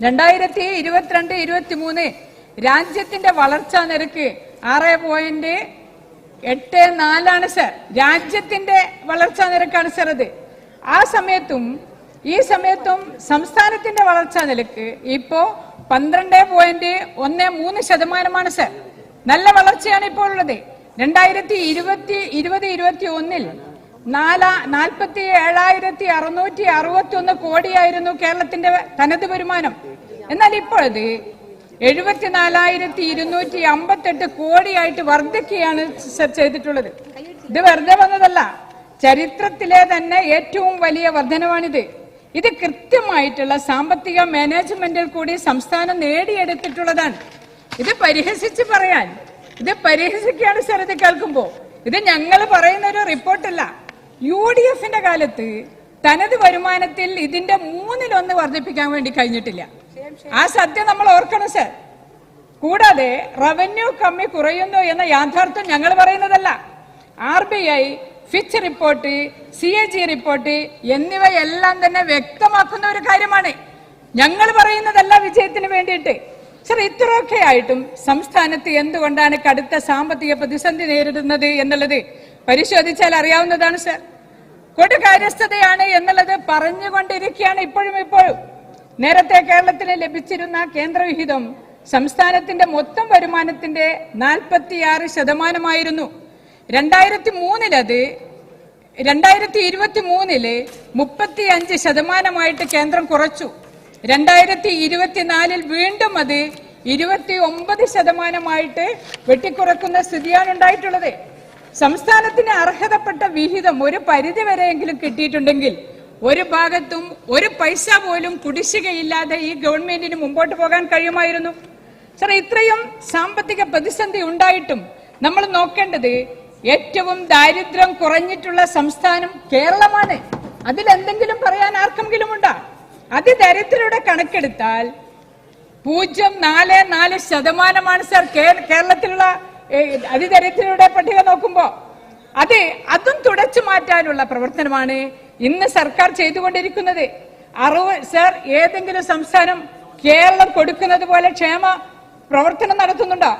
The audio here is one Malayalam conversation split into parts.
രണ്ടായിരത്തി ഇരുപത്തിരണ്ട് ഇരുപത്തി മൂന്ന് രാജ്യത്തിന്റെ വളർച്ചാ നിരക്ക് ആറ് പോയിന്റ് എട്ട് നാലാണ് സർ. രാജ്യത്തിന്റെ വളർച്ചാ നിരക്കാണ് സർ അത്. ആ സമയത്തും ഈ സമയത്തും സംസ്ഥാനത്തിന്റെ വളർച്ചാ നിരക്ക് ഇപ്പോ പന്ത്രണ്ട് പോയിന്റ് ഒന്ന് മൂന്ന് ശതമാനമാണ് സർ. നല്ല വളർച്ചയാണ് ഇപ്പോൾ ഉള്ളത്. രണ്ടായിരത്തി ഇരുപത്തി ഇരുപത് ഇരുപത്തി ഒന്നിൽ നാലാ നാൽപ്പത്തി ഏഴായിരത്തി അറുന്നൂറ്റി അറുപത്തി ഒന്ന് കോടിയായിരുന്നു കേരളത്തിന്റെ തനത് വരുമാനം. എന്നാൽ ഇപ്പോഴത് എഴുപത്തിനാലായിരത്തി ഇരുന്നൂറ്റി അമ്പത്തെട്ട് കോടിയായിട്ട് വർദ്ധിക്കുകയാണ് ചെയ്തിട്ടുള്ളത്. ഇത് വെറുതെ വന്നതല്ല. ചരിത്രത്തിലെ തന്നെ ഏറ്റവും വലിയ വർധനമാണിത് ഇത് കൃത്യമായിട്ടുള്ള സാമ്പത്തിക മാനേജ്മെന്റിൽ കൂടി സംസ്ഥാനം നേടിയെടുത്തിട്ടുള്ളതാണ്. ഇത് പരിഹസിച്ച് പറയാൻ ഇത് പരിഹസിക്കുകയാണ് ശരത് കേൾക്കുമ്പോ. ഇത് ഞങ്ങൾ പറയുന്ന ഒരു റിപ്പോർട്ടല്ല. യു ഡി എഫിന്റെ കാലത്ത് തനത് വരുമാനത്തിൽ ഇതിന്റെ മൂന്നിലൊന്ന് വർദ്ധിപ്പിക്കാൻ വേണ്ടി കഴിഞ്ഞിട്ടില്ല. ആ സത്യം നമ്മൾ ഓർക്കണം സർ. കൂടാതെ റവന്യൂ കമ്മി കുറയുന്നു എന്ന യാഥാർത്ഥ്യം ഞങ്ങൾ പറയുന്നതല്ല. R B I Fitch report C A G report എന്നിവയെല്ലാം തന്നെ വ്യക്തമാക്കുന്ന ഒരു കാര്യമാണ്. ഞങ്ങൾ പറയുന്നതല്ല വിജയത്തിന് വേണ്ടിയിട്ട്. സർ ഇത്രയൊക്കെ ആയിട്ടും സംസ്ഥാനത്ത് എന്തുകൊണ്ടാണ് കടുത്ത സാമ്പത്തിക പ്രതിസന്ധി നേരിടുന്നത് എന്നുള്ളത് പരിശോധിച്ചാൽ അറിയാവുന്നതാണ് സർ. കൊടുകാര്യസ്ഥതയാണ് എന്നുള്ളത് പറഞ്ഞുകൊണ്ടിരിക്കുകയാണ് ഇപ്പോഴും ഇപ്പോഴും. നേരത്തെ കേരളത്തിന് ലഭിച്ചിരുന്ന കേന്ദ്രവിഹിതം സംസ്ഥാനത്തിന്റെ മൊത്തം വരുമാനത്തിന്റെ നാൽപ്പത്തിയാറ് ശതമാനമായിരുന്നു. രണ്ടായിരത്തി മൂന്നിലത് രണ്ടായിരത്തി ഇരുപത്തി മൂന്നിൽ മുപ്പത്തി അഞ്ച് ശതമാനമായിട്ട് കേന്ദ്രം കുറച്ചു. രണ്ടായിരത്തി ഇരുപത്തിനാലിൽ വീണ്ടും അത് ഇരുപത്തി ഒമ്പത് ശതമാനമായിട്ട് വെട്ടിക്കുറക്കുന്ന സ്ഥിതിയാണ് ഉണ്ടായിട്ടുള്ളത്. സംസ്ഥാനത്തിന് അർഹതപ്പെട്ട വിഹിതം ഒരു പരിധി വരെയെങ്കിലും കിട്ടിയിട്ടുണ്ടെങ്കിൽ ഒരു ഭാഗത്തും ഒരു പൈസ പോലും കുടിശ്ശികയില്ലാതെ ഈ ഗവൺമെന്റിന് മുമ്പോട്ട് പോകാൻ കഴിയുമായിരുന്നു. സാർ ഇത്രയും സാമ്പത്തിക പ്രതിസന്ധി ഉണ്ടായിട്ടും നമ്മൾ നോക്കേണ്ടത് ഏറ്റവും ദാരിദ്ര്യം കുറഞ്ഞിട്ടുള്ള സംസ്ഥാനം കേരളമാണ്. അതിലെന്തെങ്കിലും പറയാൻ ആർക്കെങ്കിലും ഉണ്ടോ? അതിദരിദ്രരുടെ കണക്കെടുത്താൽ പൂജ്യം നാല് നാല് ശതമാനമാണ് സർ കേരളത്തിലുള്ള അതിദരിദ്രരുടെ പട്ടിക നോക്കുമ്പോ. അത് അതും തുടച്ചു മാറ്റാനുള്ള പ്രവർത്തനമാണ് ഇന്ന് സർക്കാർ ചെയ്തുകൊണ്ടിരിക്കുന്നത് അറിവ് സർ ഏതെങ്കിലും സംസ്ഥാനം കേരളം കൊടുക്കുന്നത് പോലെ ക്ഷേമ പ്രവർത്തനം നടത്തുന്നുണ്ടോ?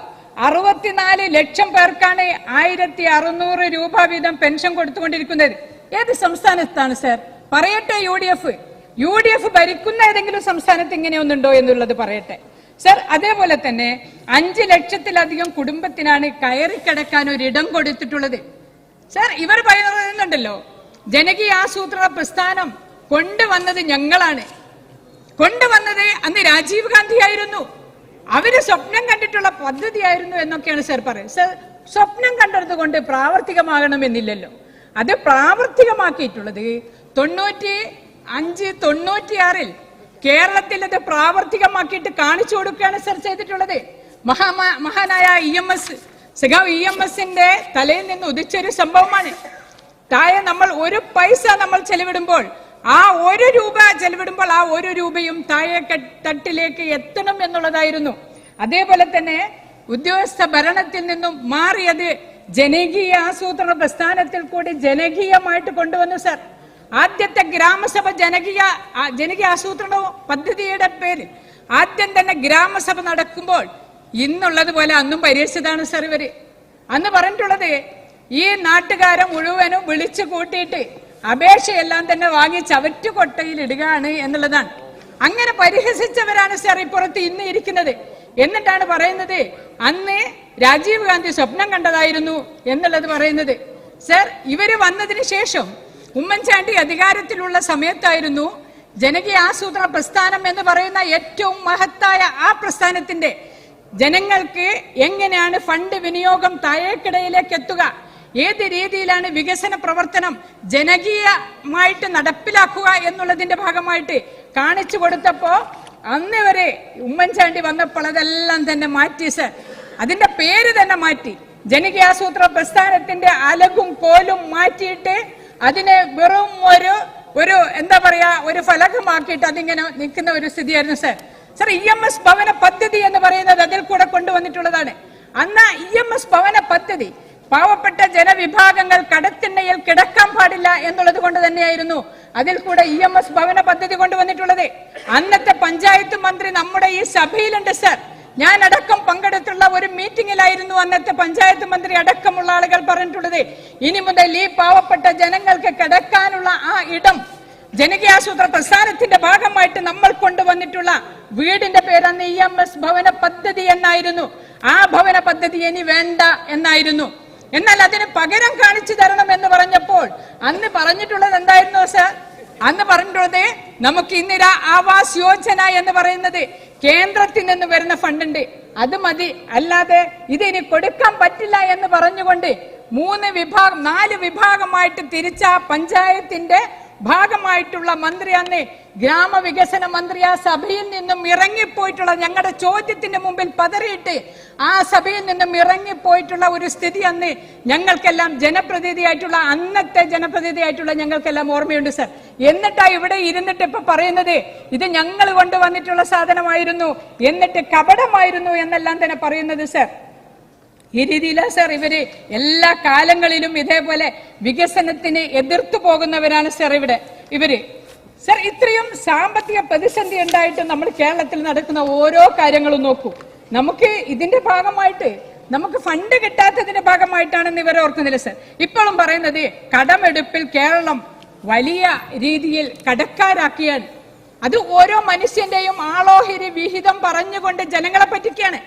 അറുപത്തിനാല് ലക്ഷം പേർക്കാണ് ആയിരത്തി അറുന്നൂറ് രൂപ വീതം പെൻഷൻ കൊടുത്തുകൊണ്ടിരിക്കുന്നത്. ഏത് സംസ്ഥാനത്താണ് സർ? പറയട്ടെ U D F. U D F ഭരിക്കുന്ന ഏതെങ്കിലും സംസ്ഥാനത്ത് ഇങ്ങനെയൊന്നുണ്ടോ എന്നുള്ളത് പറയട്ടെ. സർ അതേപോലെ തന്നെ അഞ്ച് ലക്ഷത്തിലധികം കുടുംബത്തിനാണ് കയറി കിടക്കാൻ ഒരിടം കൊടുത്തിട്ടുള്ളത്. സർ ഇവർ പറയുന്നുണ്ടല്ലോ ജനകീയ ആസൂത്രണ പ്രസ്ഥാനം കൊണ്ടുവന്നത് ഞങ്ങളാണ്. കൊണ്ടുവന്നത് അന്ന് രാജീവ് ഗാന്ധി ആയിരുന്നു. അവർ സ്വപ്നം കണ്ടിട്ടുള്ള പദ്ധതിയായിരുന്നു എന്നൊക്കെയാണ് സർ പറയുന്നത്. സർ സ്വപ്നം കണ്ടത് കൊണ്ട് പ്രാവർത്തികമാകണമെന്നില്ലല്ലോ. അത് പ്രാവർത്തികമാക്കിയിട്ടുള്ളത് തൊണ്ണൂറ്റി അഞ്ച് തൊണ്ണൂറ്റിയാറിൽ കേരളത്തിൽ അത് പ്രാവർത്തികമാക്കിയിട്ട് കാണിച്ചു കൊടുക്കുകയാണ് സർ ചെയ്തിട്ടുള്ളത്. മഹാ മഹാനായ ഇ എം എസ് സഖാവ് ഇ എം എസിന്റെ തലയിൽ നിന്ന് ഉദിച്ചൊരു സംഭവമാണ്. താഴെ നമ്മൾ ഒരു പൈസ നമ്മൾ ചെലവിടുമ്പോൾ ആ ഒരു രൂപ ചെലവിടുമ്പോൾ ആ ഒരു രൂപയും താഴെ തട്ടിലേക്ക് എത്തണം എന്നുള്ളതായിരുന്നു. അതേപോലെ തന്നെ ഉദ്യോഗസ്ഥ ഭരണത്തിൽ നിന്നും മാറിയത് ജനകീയ ആസൂത്രണ പ്രസ്ഥാനത്തിൽ കൂടി ജനകീയമായിട്ട് കൊണ്ടുവന്നു സർ. ആദ്യത്തെ ഗ്രാമസഭ ജനകീയ ജനകീയ ആസൂത്രണ പദ്ധതിയുടെ പേര് ആദ്യം തന്നെ ഗ്രാമസഭ നടക്കുമ്പോൾ ഇന്നുള്ളത് പോലെ അന്നും പരിഹരിച്ചതാണ് സർ ഇവർ. അന്ന് പറഞ്ഞിട്ടുള്ളത് ഈ നാട്ടുകാരെ മുഴുവനും വിളിച്ചു കൂട്ടിയിട്ട് അപേക്ഷയെല്ലാം തന്നെ വാങ്ങി ചവറ്റുകൊട്ടയിൽ ഇടുകയാണ് എന്നുള്ളതാണ്. അങ്ങനെ പരിഹസിച്ചവരാണ് സർ ഇപ്പുറത്ത് ഇന്ന് ഇരിക്കുന്നത്. എന്നിട്ടാണ് പറയുന്നത് അന്ന് രാജീവ് ഗാന്ധി സ്വപ്നം കണ്ടതായിരുന്നു എന്നുള്ളത് പറയുന്നത്. സർ ഇവർ വന്നതിന് ശേഷം ഉമ്മൻചാണ്ടി അധികാരത്തിലുള്ള സമയത്തായിരുന്നു ജനകീയ ആസൂത്രണ പ്രസ്ഥാനം എന്ന് പറയുന്ന ഏറ്റവും മഹത്തായ ആ പ്രസ്ഥാനത്തിന്റെ ജനങ്ങൾക്ക് എങ്ങനെയാണ് ഫണ്ട് വിനിയോഗം താഴേക്കിടയിലേക്ക് എത്തുക ഏത് രീതിയിലാണ് വികസന പ്രവർത്തനം ജനകീയമായിട്ട് നടപ്പിലാക്കുക എന്നുള്ളതിന്റെ ഭാഗമായിട്ട് കാണിച്ചു കൊടുത്തപ്പോ അന്ന് വരെ ഉമ്മൻചാണ്ടി വന്നപ്പോൾ അതെല്ലാം തന്നെ മാറ്റി സർ. അതിന്റെ പേര് തന്നെ മാറ്റി. ജനകീയാസൂത്ര പ്രസ്ഥാനത്തിന്റെ അലകും കോലും മാറ്റിയിട്ട് അതിനെ വെറും ഒരു ഒരു എന്താ പറയാ ഒരു ഫലകമാക്കിയിട്ട് അതിങ്ങനെ നിൽക്കുന്ന ഒരു സ്ഥിതിയായിരുന്നു sir. Sir E M S ഭവന പദ്ധതി എന്ന് പറയുന്നത് അതിൽ കൂടെ കൊണ്ടുവന്നിട്ടുള്ളതാണ്. അന്ന് ഇ എം എസ് ഭവന പദ്ധതി പാവപ്പെട്ട ജനവിഭാഗങ്ങൾ കടത്തിണ്ണയിൽ കിടക്കാൻ പാടില്ല എന്നുള്ളത് കൊണ്ട് തന്നെയായിരുന്നു അതിൽ കൂടെ ഇ എം എസ് ഭവന പദ്ധതി കൊണ്ടുവന്നിട്ടുള്ളത്. അന്നത്തെ പഞ്ചായത്ത് മന്ത്രി നമ്മുടെ ഈ സഭയിലുണ്ട് സർ. ഞാൻ അടക്കം പങ്കെടുത്തുള്ള ഒരു മീറ്റിംഗിലായിരുന്നു അന്നത്തെ പഞ്ചായത്ത് മന്ത്രി അടക്കമുള്ള ആളുകൾ പറഞ്ഞിട്ടുള്ളത്. ഇനി മുതൽ ഈ പാവപ്പെട്ട ജനങ്ങൾക്ക് കിടക്കാനുള്ള ആ ഇടം ജനകീയാസൂത്ര പ്രസ്ഥാനത്തിന്റെ ഭാഗമായിട്ട് നമ്മൾ കൊണ്ടുവന്നിട്ടുള്ള വീടിന്റെ പേര് അന്ന് ഇ എം എസ് ഭവന പദ്ധതി എന്നായിരുന്നു. ആ ഭവന പദ്ധതി ഇനി വേണ്ട എന്നായിരുന്നു. എന്നാൽ അതിന് പകരം കാണിച്ചു തരണം എന്ന് പറഞ്ഞപ്പോൾ അന്ന് പറഞ്ഞിട്ടുള്ളത് എന്തായിരുന്നു സർ? അന്ന് പറഞ്ഞിട്ടുള്ളത് നമുക്ക് ഇന്ദിര ആവാസ് യോജന എന്ന് പറയുന്നത് കേന്ദ്രത്തിൽ നിന്ന് വരുന്ന ഫണ്ടുണ്ട്. അത് മതി. അല്ലാതെ ഇതിനി കൊടുക്കാൻ പറ്റില്ല എന്ന് പറഞ്ഞുകൊണ്ട് മൂന്ന് വിഭാഗം നാല് വിഭാഗമായിട്ട് തിരിച്ച പഞ്ചായത്തിന്റെ ഭാഗമായിട്ടുള്ള മന്ത്രി അന്ന് ഗ്രാമവികസന മന്ത്രി ആ സഭയിൽ നിന്നും ഇറങ്ങിപ്പോയിട്ടുള്ള ഞങ്ങളുടെ ചോദ്യത്തിന്റെ മുമ്പിൽ പതറിയിട്ട് ആ സഭയിൽ നിന്നും ഇറങ്ങിപ്പോയിട്ടുള്ള ഒരു സ്ഥിതി അന്ന് ഞങ്ങൾക്കെല്ലാം ജനപ്രതിനിധിയായിട്ടുള്ള അന്നത്തെ ജനപ്രതിനിധിയായിട്ടുള്ള ഞങ്ങൾക്കെല്ലാം ഓർമ്മയുണ്ട് സർ. എന്നിട്ടാ ഇവിടെ ഇരുന്നിട്ട് ഇപ്പൊ പറയുന്നത് ഇത് ഞങ്ങൾ കൊണ്ടുവന്നിട്ടുള്ള സാധനമായിരുന്നു എന്നിട്ട് കപടമായിരുന്നു എന്നെല്ലാം തന്നെ പറയുന്നത് സർ. ഈ രീതിയിലാ സർ ഇവർ എല്ലാ കാലങ്ങളിലും ഇതേപോലെ വികസനത്തിന് എതിർത്തു പോകുന്നവരാണ് സർ ഇവിടെ. ഇവർ. സർ ഇത്രയും സാമ്പത്തിക പ്രതിസന്ധി ഉണ്ടായിട്ട് നമ്മൾ കേരളത്തിൽ നടക്കുന്ന ഓരോ കാര്യങ്ങളും നോക്കൂ. നമുക്ക് ഇതിന്റെ ഭാഗമായിട്ട് നമുക്ക് ഫണ്ട് കിട്ടാത്തതിന്റെ ഭാഗമായിട്ടാണെന്ന് ഇവരെ ഓർക്കുന്നില്ല സർ ഇപ്പോഴും പറയുന്നത് കടമെടുപ്പിൽ കേരളം വലിയ രീതിയിൽ കടക്കാരാക്കിയാണ്. അത് ഓരോ മനുഷ്യന്റെയും ആളോഹരി വിഹിതം പറഞ്ഞുകൊണ്ട് ജനങ്ങളെ പറ്റിക്കാണ്.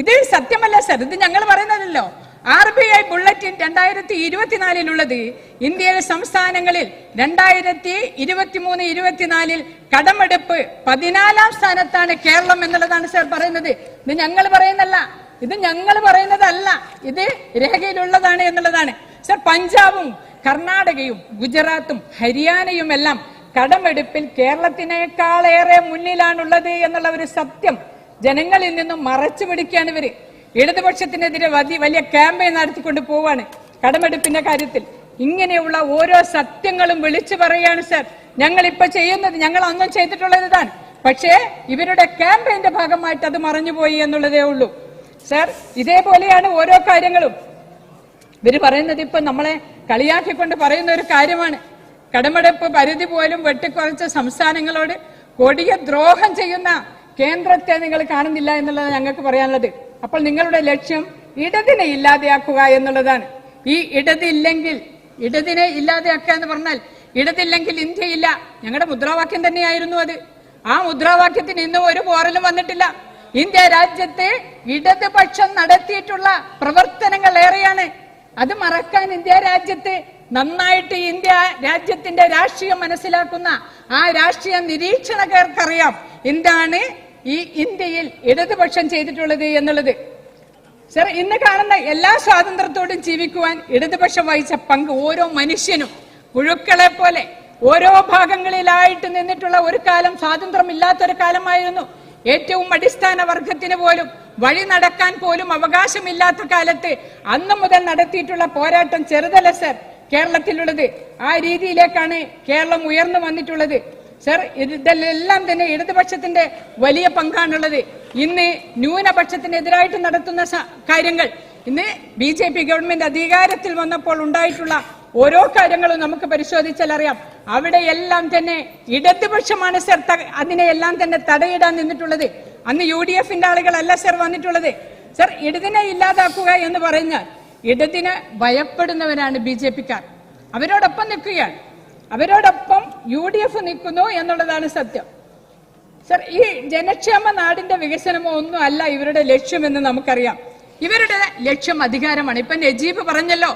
ഇത് സത്യമല്ല സർ. ഇത് ഞങ്ങൾ പറയുന്നതല്ലോ. ആർ ബി ഐ ബുള്ളറ്റിൻ രണ്ടായിരത്തി ഇരുപത്തിനാലിലുള്ളത് ഇന്ത്യയിലെ സംസ്ഥാനങ്ങളിൽ രണ്ടായിരത്തി ഇരുപത്തിമൂന്ന് ഇരുപത്തിനാലിൽ കടമെടുപ്പ് പതിനാലാം സ്ഥാനത്താണ് കേരളം എന്നുള്ളതാണ് സർ പറയുന്നത്. ഇത് ഞങ്ങൾ പറയുന്നല്ല ഇത് ഞങ്ങൾ പറയുന്നതല്ല. ഇത് രേഖയിലുള്ളതാണ് എന്നുള്ളതാണ്. സർ പഞ്ചാബും കർണാടകയും ഗുജറാത്തും ഹരിയാനയും എല്ലാം കടമെടുപ്പിൽ കേരളത്തിനേക്കാളേറെ മുന്നിലാണുള്ളത് എന്നുള്ള ഒരു സത്യം ജനങ്ങളിൽ നിന്നും മറച്ചു പിടിക്കുകയാണ് ഇവർ. ഇടതുപക്ഷത്തിനെതിരെ വലിയ വലിയ ക്യാമ്പയിൻ നടത്തിക്കൊണ്ട് പോവാണ് കടമെടുപ്പിന്റെ കാര്യത്തിൽ. ഇങ്ങനെയുള്ള ഓരോ സത്യങ്ങളും വിളിച്ചു പറയാണ് സർ. ഞങ്ങൾ ഇപ്പൊ ചെയ്യുന്നത് ഞങ്ങൾ അന്നും ചെയ്തിട്ടുള്ളത് ഇതാണ്. പക്ഷേ ഇവരുടെ ക്യാമ്പയിന്റെ ഭാഗമായിട്ട് അത് മറഞ്ഞുപോയി എന്നുള്ളതേ ഉള്ളൂ. സർ ഇതേപോലെയാണ് ഓരോ കാര്യങ്ങളും. ഇവർ പറയുന്നത് ഇപ്പൊ നമ്മളെ കളിയാക്കിക്കൊണ്ട് പറയുന്ന ഒരു കാര്യമാണ്. കടമെടുപ്പ് പരിധി പോലും വെട്ടിക്കുറച്ച സംസ്ഥാനങ്ങളോട് കൊടിയ ദ്രോഹം ചെയ്യുന്ന കേന്ദ്രത്തെ നിങ്ങൾ കാണുന്നില്ല എന്നുള്ളത് ഞങ്ങൾക്ക് പറയാനുള്ളത്. അപ്പോൾ നിങ്ങളുടെ ലക്ഷ്യം ഇടതിനെ ഇല്ലാതെയാക്കുക എന്നുള്ളതാണ്. ഈ ഇടതില്ലെങ്കിൽ ഇടതിനെ ഇല്ലാതെയാക്കുക എന്ന് പറഞ്ഞാൽ ഇടതില്ലെങ്കിൽ ഇന്ത്യയില്ല. ഞങ്ങളുടെ മുദ്രാവാക്യം തന്നെയായിരുന്നു അത്. ആ മുദ്രാവാക്യത്തിന് ഇന്നും ഒരു പോറലും വന്നിട്ടില്ല. ഇന്ത്യ രാജ്യത്തെ ഇടതുപക്ഷം നടത്തിയിട്ടുള്ള പ്രവർത്തനങ്ങൾ ഏറെയാണ്. അത് മറക്കാൻ ഇന്ത്യ രാജ്യത്തെ നന്നായിട്ട് ഇന്ത്യ രാജ്യത്തിന്റെ രാഷ്ട്രീയം മനസ്സിലാക്കുന്ന ആ രാഷ്ട്രീയ നിരീക്ഷണക്കാർക്കറിയാം എന്താണ് ഈ ഇന്ത്യയിൽ ഇടതുപക്ഷം ചെയ്തിട്ടുള്ളത് എന്നുള്ളത്? സർ ഇന്ന് കാണുന്ന എല്ലാ സ്വാതന്ത്ര്യത്തോടും ജീവിക്കുവാൻ ഇടതുപക്ഷം വഹിച്ച പങ്ക് ഓരോ മനുഷ്യനും പുഴുക്കളെ പോലെ ഓരോ ഭാഗങ്ങളിലായിട്ട് നിന്നിട്ടുള്ള ഒരു കാലം സ്വാതന്ത്ര്യമില്ലാത്തൊരു കാലമായിരുന്നു. ഏറ്റവും അടിസ്ഥാന വർഗത്തിന് പോലും വഴി നടക്കാൻ പോലും അവകാശമില്ലാത്ത കാലത്ത് അന്ന് മുതൽ നടത്തിയിട്ടുള്ള പോരാട്ടം ചെറുതല്ല സർ. കേരളത്തിലുള്ളത് ആ രീതിയിലേക്കാണ് കേരളം ഉയർന്നു വന്നിട്ടുള്ളത്. സർ ഇതിലെല്ലാം തന്നെ ഇടതുപക്ഷത്തിന്റെ വലിയ പങ്കാണുള്ളത്. ഇന്ന് ന്യൂനപക്ഷത്തിനെതിരായിട്ട് നടത്തുന്ന കാര്യങ്ങൾ. ഇന്ന് ബി ജെ പി ഗവൺമെന്റ് അധികാരത്തിൽ വന്നപ്പോൾ ഉണ്ടായിട്ടുള്ള ഓരോ കാര്യങ്ങളും നമുക്ക് പരിശോധിച്ചാൽ അറിയാം. അവിടെയെല്ലാം തന്നെ ഇടതുപക്ഷമാണ് സർ അതിനെയെല്ലാം തന്നെ തടയിടാൻ നിന്നിട്ടുള്ളത്. അന്ന് യു ഡി എഫിന്റെ ആളുകളല്ല സർ വന്നിട്ടുള്ളത്. സർ ഇടതിനെ ഇല്ലാതാക്കുക എന്ന് പറഞ്ഞാൽ ഇടതിന് ഭയപ്പെടുന്നവരാണ് ബി ജെ പിക്കാർ. അവരോടൊപ്പം നിൽക്കുകയാണ്. അവരോടൊപ്പം യു ഡി എഫ് നിൽക്കുന്നു എന്നുള്ളതാണ് സത്യം. സർ ഈ ജനക്ഷേമ നാടിന്റെ വികസനമോ ഒന്നും അല്ല ഇവരുടെ ലക്ഷ്യമെന്ന് നമുക്കറിയാം. ഇവരുടെ ലക്ഷ്യം അധികാരമാണ്. ഇപ്പൊ നജീബ് പറഞ്ഞല്ലോ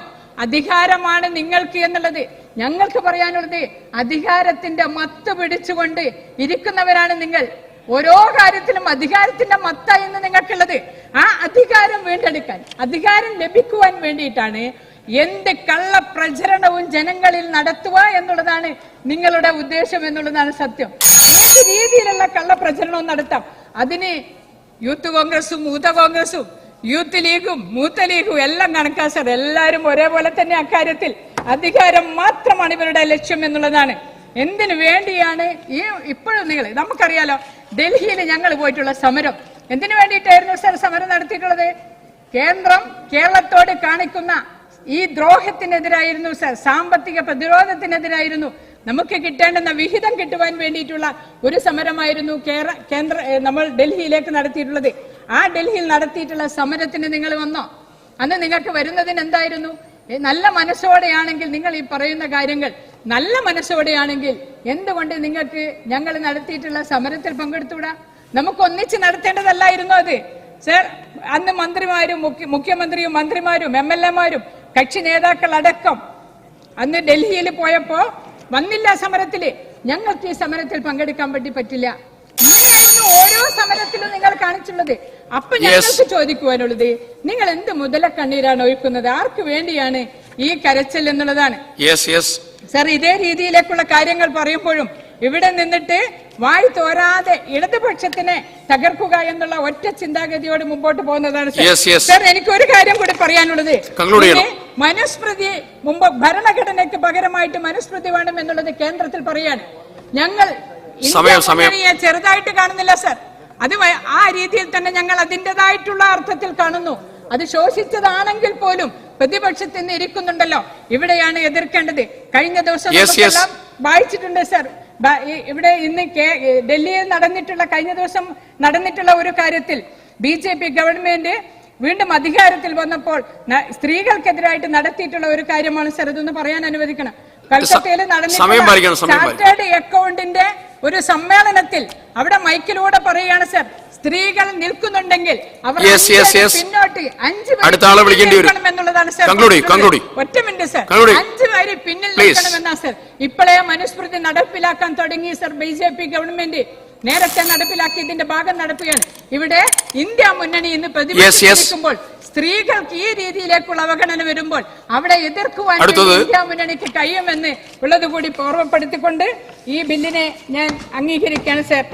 അധികാരമാണ് നിങ്ങൾക്ക് എന്നുള്ളത്. ഞങ്ങൾക്ക് പറയാനുള്ളത് അധികാരത്തിന്റെ മത്ത് പിടിച്ചുകൊണ്ട് ഇരിക്കുന്നവരാണ് നിങ്ങൾ. ഓരോ കാര്യത്തിലും അധികാരത്തിന്റെ മത്ത എന്ന് നിങ്ങൾക്കുള്ളത്. ആ അധികാരം വീണ്ടെടുക്കാൻ അധികാരം ലഭിക്കുവാൻ വേണ്ടിയിട്ടാണ് എന്ത് കള്ള പ്രചരണവും ജനങ്ങളിൽ നടത്തുക എന്നുള്ളതാണ് നിങ്ങളുടെ ഉദ്ദേശം എന്നുള്ളതാണ് സത്യം. ഏത് രീതിയിലുള്ള കള്ള പ്രചരണവും നടത്താം. അതിന് യൂത്ത് കോൺഗ്രസും മൂത്ത കോൺഗ്രസും യൂത്ത് ലീഗും മൂത്ത ലീഗും എല്ലാം കണക്കാ സാർ. എല്ലാവരും ഒരേപോലെ തന്നെ അക്കാര്യത്തിൽ അധികാരം മാത്രമാണ് ഇവരുടെ ലക്ഷ്യം എന്നുള്ളതാണ്. എന്തിനു വേണ്ടിയാണ് ഈ ഇപ്പോഴും നിങ്ങൾ നമുക്കറിയാലോ ഡൽഹിയിൽ ഞങ്ങൾ പോയിട്ടുള്ള സമരം. എന്തിനു വേണ്ടിയിട്ടായിരുന്നു സർ സമരം നടത്തിയിട്ടുള്ളത്? കേന്ദ്രം കേരളത്തോട് കാണിക്കുന്ന ഈ ദ്രോഹത്തിനെതിരായിരുന്നു സാമ്പത്തിക പ്രതിരോധത്തിനെതിരായിരുന്നു നമുക്ക് കിട്ടേണ്ടുന്ന വിഹിതം കിട്ടുവാൻ വേണ്ടിയിട്ടുള്ള ഒരു സമരമായിരുന്നു കേര കേന്ദ്ര നമ്മൾ ഡൽഹിയിലേക്ക് നടത്തിയിട്ടുള്ളത്. ആ ഡൽഹിയിൽ നടത്തിയിട്ടുള്ള സമരത്തിന് നിങ്ങൾ വന്നോ? അന്ന് നിങ്ങൾക്ക് വരുന്നതിന് എന്തായിരുന്നു? നല്ല മനസ്സോടെയാണെങ്കിൽ നിങ്ങൾ ഈ പറയുന്ന കാര്യങ്ങൾ നല്ല മനസ്സോടെയാണെങ്കിൽ എന്തുകൊണ്ട് നിങ്ങൾക്ക് ഞങ്ങൾ നടത്തിയിട്ടുള്ള സമരത്തിൽ പങ്കെടുത്തുകൂടാ നമുക്ക് ഒന്നിച്ച് നടത്തേണ്ടതല്ലായിരുന്നു അത്. സർ അന്ന് മന്ത്രിമാരും മുഖ്യമന്ത്രിയും മന്ത്രിമാരും എം എൽ എമാരും കക്ഷി നേതാക്കൾ അടക്കം അന്ന് ഡൽഹിയിൽ പോയപ്പോ വന്നില്ല സമരത്തിൽ. ഞങ്ങൾക്ക് ഈ സമരത്തിൽ പങ്കെടുക്കാൻ വേണ്ടി പറ്റില്ല. ഇങ്ങനെയായിരുന്നു ഓരോ സമരത്തിലും നിങ്ങൾ കാണിച്ചുള്ളത്. അപ്പൊ ഞങ്ങൾക്ക് ചോദിക്കുവാനുള്ളത് നിങ്ങൾ എന്ത് മുതലക്കണ്ണീരാണ് ഒഴുക്കുന്നത്? ആർക്ക് വേണ്ടിയാണ് ഈ കരച്ചൽ എന്നുള്ളതാണ്? സർ ഇതേ രീതിയിലേക്കുള്ള കാര്യങ്ങൾ പറയുമ്പോഴും ഇവിടെ നിന്നിട്ട് വായി തോരാതെ ഇടതുപക്ഷത്തിനെ തകർക്കുക എന്നുള്ള ഒറ്റ ചിന്താഗതിയോട് മുമ്പോട്ട് പോകുന്നതാണ് സർ. എനിക്ക് ഒരു കാര്യം കൂടി പറയാനുള്ളത്. മനുസ്മൃതി മുമ്പ് ഭരണഘടനയ്ക്ക് പകരമായിട്ട് മനുസ്മൃതി വേണം എന്നുള്ളത് കേന്ദ്രത്തിൽ പറയാണ്. ഞങ്ങൾ. ചെറുതായിട്ട് കാണുന്നില്ല സർ. അത് ആ രീതിയിൽ തന്നെ ഞങ്ങൾ അതിന്റെതായിട്ടുള്ള അർത്ഥത്തിൽ കാണുന്നു. അത് ശോഷിച്ചതാണെങ്കിൽ പോലും പ്രതിപക്ഷത്തിൽ നിന്ന് ഇരിക്കുന്നുണ്ടല്ലോ. ഇവിടെയാണ് എതിർക്കേണ്ടത്. കഴിഞ്ഞ ദിവസം വായിച്ചിട്ടുണ്ട് സർ. ഇവിടെ ഇന്ന് ഡൽഹിയിൽ നടന്നിട്ടുള്ള കഴിഞ്ഞ ദിവസം നടന്നിട്ടുള്ള ഒരു കാര്യത്തിൽ ബി ജെ പി ഗവൺമെന്റ് വീണ്ടും അധികാരത്തിൽ വന്നപ്പോൾ സ്ത്രീകൾക്കെതിരായിട്ട് നടത്തിയിട്ടുള്ള ഒരു കാര്യമാണ് ശരതെന്ന് പറയാൻ അനുവദിക്കണം. കൽക്കത്തയിൽ നടന്നിട്ടുള്ള ചാർട്ടേഡ് അക്കൗണ്ടിന്റെ ഒരു സമ്മേളനത്തിൽ അവിടെ മൈക്കിലൂടെ പറയുകയാണ് സർ സ്ത്രീകൾ നിൽക്കുന്നുണ്ടെങ്കിൽ അവർ. പിന്നോട്ട് അഞ്ച് അടുത്ത ആളെ വിളിക്കേണ്ടി വരും. ഒറ്റ മിനിറ്റ് സർ. അഞ്ചു പേര് വരി പിന്നിൽ. നിൽക്കണമെന്നാ സർ. ഇപ്പോഴേ മനുസ്മൃതി നടപ്പിലാക്കാൻ തുടങ്ങി sir B J P government. നേരത്തെ നടപ്പിലാക്കിയതിന്റെ ഭാഗം നടത്തുകയാണ്. ഇവിടെ ഇന്ത്യ മുന്നണി ഇന്ന് പ്രതിപക്ഷിക്കുമ്പോൾ സ്ത്രീകൾക്ക് ഈ രീതിയിലേക്കുള്ള അവഗണന വരുമ്പോൾ അവിടെ എതിർക്കുവാൻ ഇന്ത്യ മുന്നണിക്ക് കഴിയുമെന്ന് ഉള്ളത് കൂടി ഓർമ്മപ്പെടുത്തിക്കൊണ്ട് ഈ ബില്ലിനെ ഞാൻ അംഗീകരിക്കാൻ സർ.